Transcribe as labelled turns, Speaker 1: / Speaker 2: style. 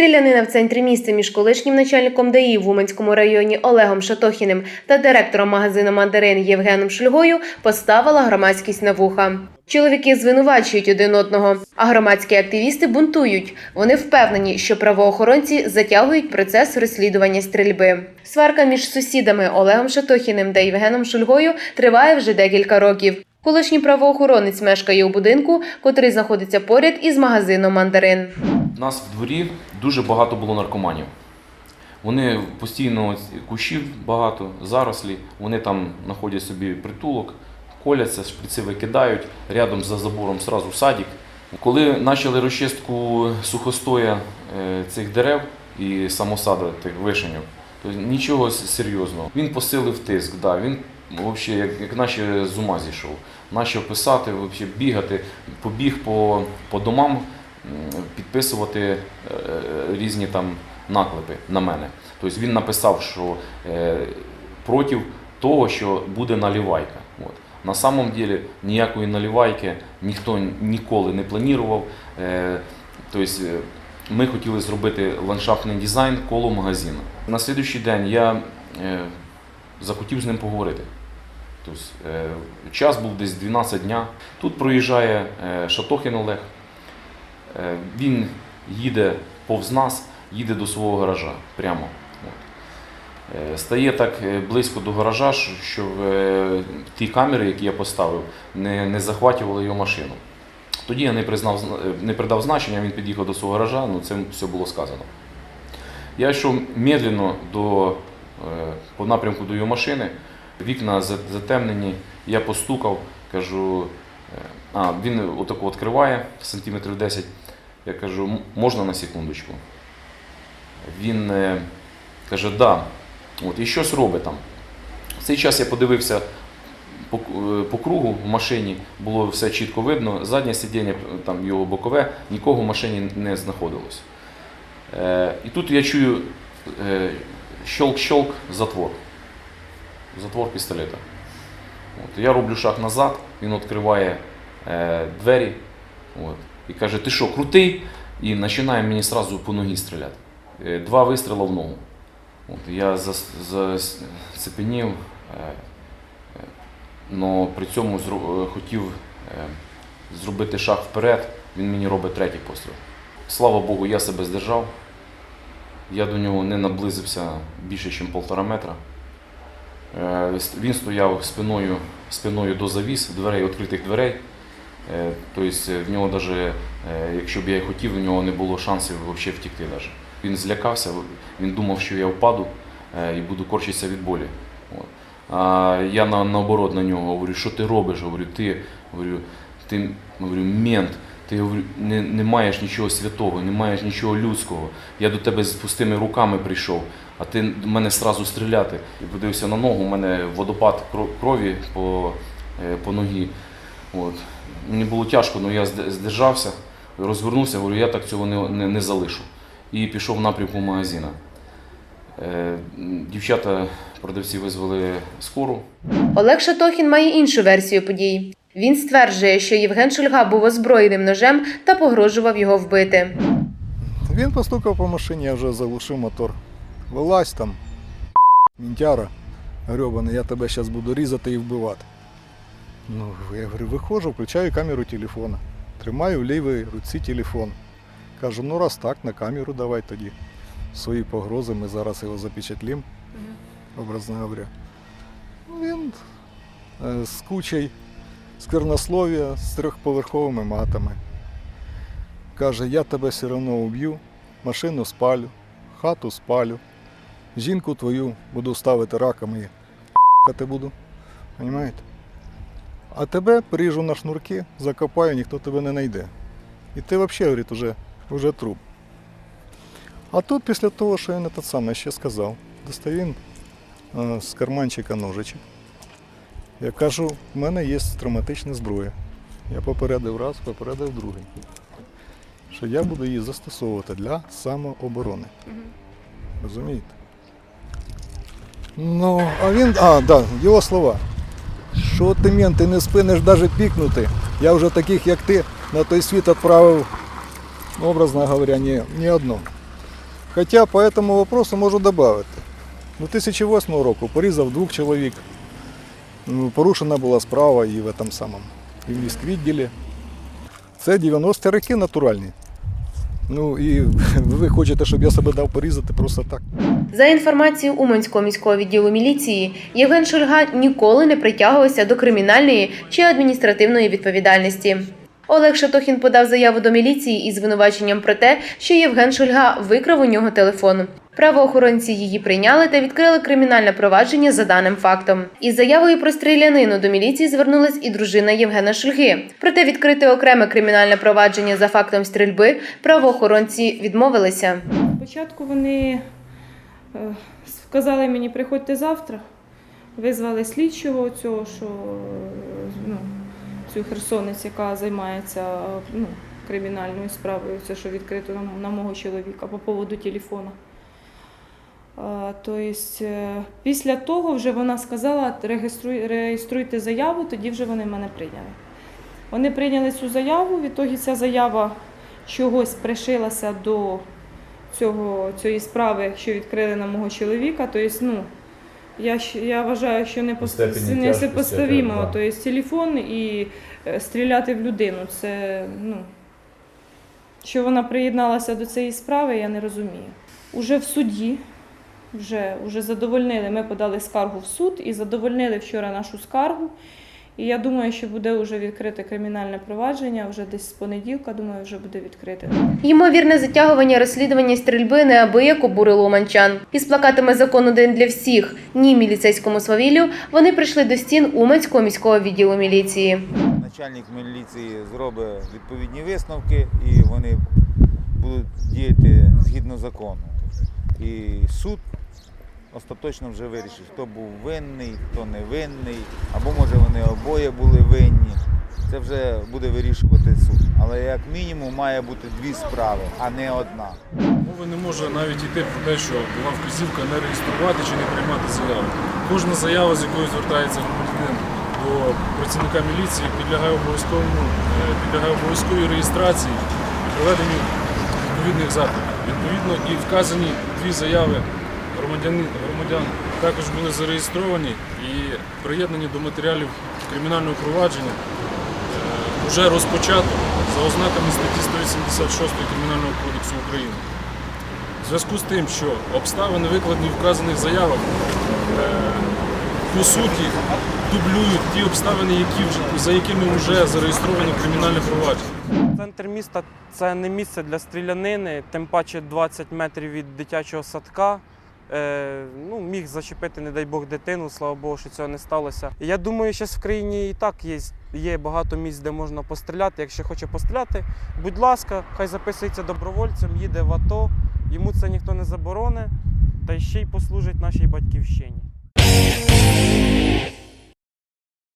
Speaker 1: Стрілянина в центрі міста між колишнім начальником ДАІ в Уманському районі Олегом Шатохіним та директором магазину Мандарин Євгеном Шульгою поставила громадськість на вуха. Чоловіки звинувачують один одного, а громадські активісти бунтують. Вони впевнені, що правоохоронці затягують процес розслідування стрільби. Сварка між сусідами Олегом Шатохіним та Євгеном Шульгою триває вже декілька років. Колишній правоохоронець мешкає у будинку, котрий знаходиться поряд із магазином Мандарин.
Speaker 2: Нас в дворі дуже багато було наркоманів. Вони постійно кущів багато, зарослі, вони там знаходять собі притулок, коляться, шприци викидають, рядом за забором сразу садик. Коли почали розчистку сухостоя е, цих дерев і самосаду тих вишеньок, то нічого серйозного. Він посилив тиск, да, він взагалі як, як наче з ума зійшов. Почав писати, вообще, бігати, побіг по, по домам, підписувати е, різні там наклепи на мене. Тобто він написав, що е, проти того, що буде налівайка. От. На самом деле ніякої налівайки ніхто ніколи не планував. Е, тобто, ми хотіли зробити ландшафтний дизайн коло магазину. На слідуючий день я захотів з ним поговорити. Тобто, час був десь 12 дня. Тут проїжджає Шатохін Олег. Е, Він їде повз нас, їде до свого гаража прямо. Е, Стає так е, близько до гаража, що- ті камери, які я поставив, не, не захватували його машину. Тоді я не, признав, не придав значення, він під'їхав до свого гаража, ну це все було сказано. Я йшов медленно до, по напрямку до його машини, вікна затемнені, я постукав, кажу, а, він отако відкриває сантиметрів 10. Я кажу, можна на секундочку? Він е, каже, да. От, і щось робить там. В цей час я подивився по, е, по кругу в машині, було все чітко видно. Заднє сидіння, там його бокове, нікого в машині не знаходилось. Е, і тут я чую е, щелк-щелк, затвор. Затвор пістолета. От, я роблю шаг назад, він відкриває е, двері от, і каже, ти що, крутий? І починає мені одразу по ногі стріляти. Е, Два вистріли в ногу. От, я зацепенів, е, е, но при цьому зро- е, хотів е, зробити шаг вперед, він мені робить третій постріл. Слава Богу, я себе здержав. Я до нього не наблизився більше, ніж півтора метра. Е, Він стояв спиною, спиною до завіс, дверей, відкритих дверей. Е, Тобто в нього навіть, якщо б я і хотів, у нього не було шансів взагалі втекти. Навіть. Він злякався, він думав, що я впаду е, і буду корчитися від болі. А я на, наоборот на нього говорю, що ти робиш? Говорю, ти, говорю, ти говорю, мент, ти говорю, не, не маєш нічого святого, не маєш нічого людського. Я до тебе з пустими руками прийшов, а ти до мене сразу стріляти. І подивився на ногу, у мене водопад крові по, е, по ногі. От. Мені було тяжко, але я здержався, розвернувся, говорю, я так цього не, не, не залишу. І пішов в напрямку магазина. Е, Дівчата, продавці визвали скору.
Speaker 1: Олег Шатохін має іншу версію подій. Він стверджує, що Євген Шульга був озброєним ножем та погрожував його вбити.
Speaker 3: Він постукав по машині, я вже заглушив мотор. Вилазь там, мінтяра, грьобаний, я тебе зараз буду різати і вбивати. Ну, я говорю, виходжу, включаю камеру телефона. Тримаю в лівій руці телефон. Кажу, ну раз так, на камеру давай тоді. Свої погрози, ми зараз його запечатлім, образно говоря. Ну, Він е, з кучей сквернослов'я, з трьохповерховими матами. Каже, я тебе все одно уб'ю, машину спалю, хату спалю, жінку твою буду ставити раками, хати буду. Понимаєте? А тебе поріжу на шнурки, закопаю, ніхто тебе не знайде. І ти взагалі, говорить, уже, уже труп. А тут після того, що я не те саме ще сказав, достаю він е, з карманчика ножичок. Я кажу, в мене є травматична зброя. Я попередив раз, попередив другий що я буду її застосовувати для самооборони. Розумієте? Ну, а він. А, да, його слова. Що ти, мент, ти не спиниш навіть пікнути. Я вже таких, як ти, на той світ відправив, ну, образно говоря, ні, ні одного. Хоча по этому вопросу можу додати. Ну, 2008 року порізав двох чоловік. Ну, порушена була справа і в этом самому, і в міськвідділі. Це 90-ті роки натуральні. Ну і ви хочете, щоб я себе дав порізати просто так.
Speaker 1: За інформацією Уманського міського відділу міліції, Євген Шульга ніколи не притягувався до кримінальної чи адміністративної відповідальності. Олег Шатохін подав заяву до міліції із звинуваченням про те, що Євген Шульга викрав у нього телефон. Правоохоронці її прийняли та відкрили кримінальне провадження за даним фактом. Із заявою про стрілянину до міліції звернулась і дружина Євгена Шульги. Проте відкрити окреме кримінальне провадження за фактом стрільби правоохоронці відмовилися.
Speaker 4: Спочатку вони е, сказали мені, приходьте завтра. Визвали слідчого цього, що е, ну, цю херсонець, яка займається е, ну, кримінальною справою, це що відкрито на, на мого чоловіка по поводу телефона. Тобто, після того вже вона сказала, реєструй, реєструйте заяву, тоді вже вони мене прийняли. Вони прийняли цю заяву, відтоді ця заява чогось пришилася до цього, цієї справи, що відкрили на мого чоловіка. Тобто, ну, я, я вважаю, що не несопоставимо.
Speaker 5: да.
Speaker 4: Тобто телефон і е, стріляти в людину. Це, ну, що вона приєдналася до цієї справи, я не розумію. Уже в суді, вже, вже задовольнили, ми подали скаргу в суд і задовольнили вчора нашу скаргу. І я думаю, що буде вже відкрите кримінальне провадження, вже десь з понеділка, думаю, вже буде відкрите.
Speaker 1: Ймовірне затягування розслідування стрільби неабияк обурило уманчан. Із плакатами «Закон один для всіх, ні міліцейському свавіллю» вони прийшли до стін Уманського міського відділу міліції.
Speaker 6: Начальник міліції зробить відповідні висновки і вони будуть діяти згідно закону. І суд остаточно вже вирішить, хто був винний, хто не винний, або може вони обоє були винні. Це вже буде вирішувати суд. Але як мінімум має бути дві справи, а не одна.
Speaker 7: Мови не може навіть йти про те, що була вказівка не реєструвати чи не приймати заяву. Кожна заява, з якою звертається громадянин до працівника міліції, підлягає обов'язковому е, підлягає обов'язковій реєстрації і проведенню відповідних заходів. Відповідно, і вказані дві заяви громадян, громадян також були зареєстровані і приєднані до матеріалів кримінального провадження вже розпочато за ознаками статті 186 Кримінального кодексу України. В зв'язку з тим, що обставини, викладені в вказаних заявах, е, по суті, дублюють ті обставини, які вже, за якими вже зареєстровано кримінальне провадження.
Speaker 8: Центр міста це не місце для стрілянини, тим паче 20 метрів від дитячого садка. Е, ну, міг зачепити, не дай Бог, дитину, слава Богу, що цього не сталося. Я думаю, зараз в країні і так є, є багато місць, де можна постріляти. Якщо хоче постріляти, будь ласка, хай записується добровольцем, їде в АТО, йому це ніхто не забороне, та ще й послужить нашій батьківщині.